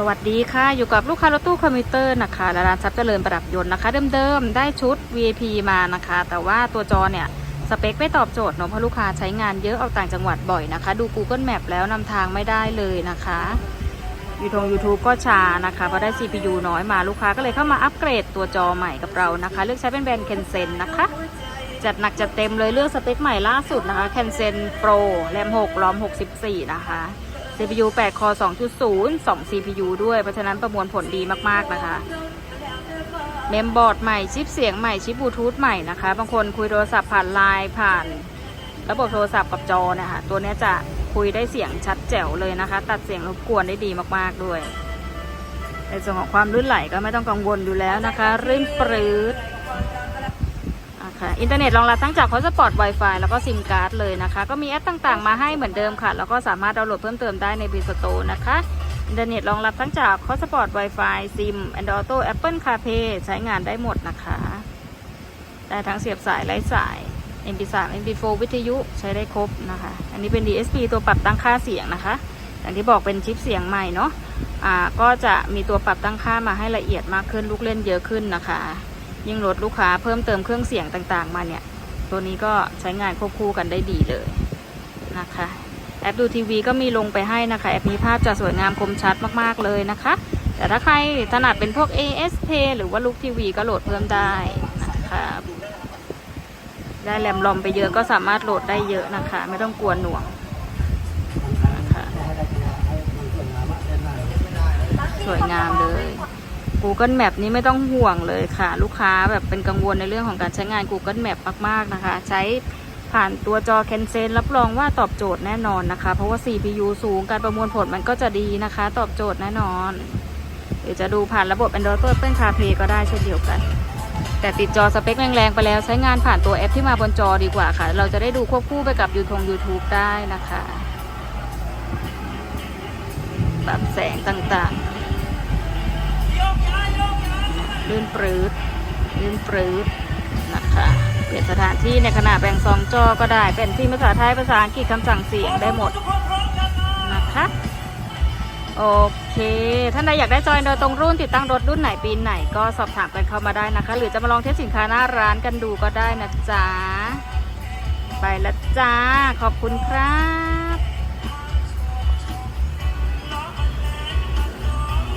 สวัสดีค่ะ อยู่กับลูกค้ารถตู้คอมพิวเตอร์นะคะและร้านทรัพย์เจริญประดับยนต์นะคะ เดิมๆ ได้ชุด VIP มานะคะ แต่ว่าตัวจอเนี่ย สเปคไม่ตอบโจทย์เนอะเพราะลูกค้าใช้งานเยอะออกต่างจังหวัดบ่อยนะคะ ดู Google Map แล้วนำทางไม่ได้เลยนะคะยูทง YouTube ก็ช้านะคะเพราะได้ CPU น้อยมาลูกค้าก็เลยเข้ามาอัปเกรดตัวจอใหม่กับเรานะคะ เลือกใช้เป็นแบรนด์เคนเซนนะคะ จัดหนักจัดเต็มเลยเลือกสเปคใหม่ล่าสุดนะคะ Kensen Pro แรม6รอม64 นะคะ CPU 8คอ2.0 2 CPU ด้วย เพราะฉะนั้นประมวลผลดีมาก ๆ นะคะ เมมบอร์ดใหม่ชิปเสียงใหม่ชิปบลูทูธใหม่นะคะ บางคนคุยโทรศัพท์ผ่านไลน์ผ่าน ระบบโทรศัพท์กับจอเนะคะ ตัวนี้จะคุยได้เสียงชัดแจ๋วเลยนะคะ ตัดเสียงรบกวนได้ดีมาก ๆ ด้วย ในส่วนของความลื่นไหลก็ไม่ต้องกังวลอยู่แล้วนะคะรื่นปรื๊ดอะ ค่ะ อินเทอร์เน็ตรองรับทั้งจาก Hotspot Wi-Fi แล้วก็ซิมการ์ดเลยนะคะ ก็มีแอปต่างๆ มาให้เหมือนเดิมค่ะ แล้วก็สามารถดาวน์โหลดเพิ่มเติมได้ใน Play Store นะคะ อินเทอร์เน็ตรองรับทั้งจาก Hotspot Wi-Fi ซิม Android Auto Apple CarPlay ใช้งานได้หมดนะคะ ได้ทั้งเสียบสายไร้สาย MP3 MP4 วิทยุใช้ได้ครบนะคะ อันนี้เป็น DSP ตัวปรับตั้งค่าเสียงนะคะ อย่างที่บอกเป็นชิปเสียงใหม่เนาะ อ่า ก็จะมีตัวปรับตั้งค่ามาให้ละเอียดมากขึ้น ลูกเล่นเยอะขึ้นนะคะ ยิ่งลดลูกค้าเพิ่มเติมเครื่องเสียงต่างๆ มาเนี่ย ตัวนี้ก็ใช้งานควบคู่กันได้ดีเลยนะคะ แอปดูทีวีก็มีลงไปให้นะคะ แอปนี้ภาพจะสวยงามคมชัดมากๆเลยนะคะ แต่ถ้าใครถนัดเป็นพวก ASP หรือว่าลูกทีวีก็โหลดเพิ่มได้นะคะได้แรมลอมไปเยอะก็สามารถโหลดได้เยอะนะคะ ไม่ต้องกลัวหน่วงนะคะสวยงามเลย Google Map นี้ไม่ต้องห่วงเลยค่ะ ลูกค้าแบบเป็นกังวลในเรื่องของการใช้งาน Google Map มาก ๆ นะคะ ใช้ผ่านตัวจอ c a n s e n รับรองว่าตอบโจทย์แน่นอนนะคะ เพราะว่า CPU สูงการประมวลผลมันก็จะดีนะคะ ตอบโจทย์แน่นอน หรือจะดูผ่านระบบ Android Apple CarPlay ก็ได้เช่นเดียวกัน แต่ติดจอสเปคแรงๆไปแล้วใช้งานผ่านตัวแอปที่มาบนจอดีกว่าค่ะ เราจะได้ดูควบคู่ไปกับ YouTube YouTube ได้นะคะ ปรับแสงต่างๆ ลื่นปรืดลื่นปรืดนะคะเปลี่ยนสถานที่ในขณะแบ่งซองจอก็ได้ เป็นที่ภาษาไทยภาษาอังกฤษคำสั่งเสียงได้หมดนะคะโอเคท่านใดอยากได้จอยโดยตรงรุ่นติดตั้งรถรุ่นไหนปีไหนก็สอบถามกันเข้ามาได้นะคะ หรือจะมาลองเทสสินค้าหน้าร้านกันดูก็ได้นะจ๊ะไปละจ้าขอบคุณครับ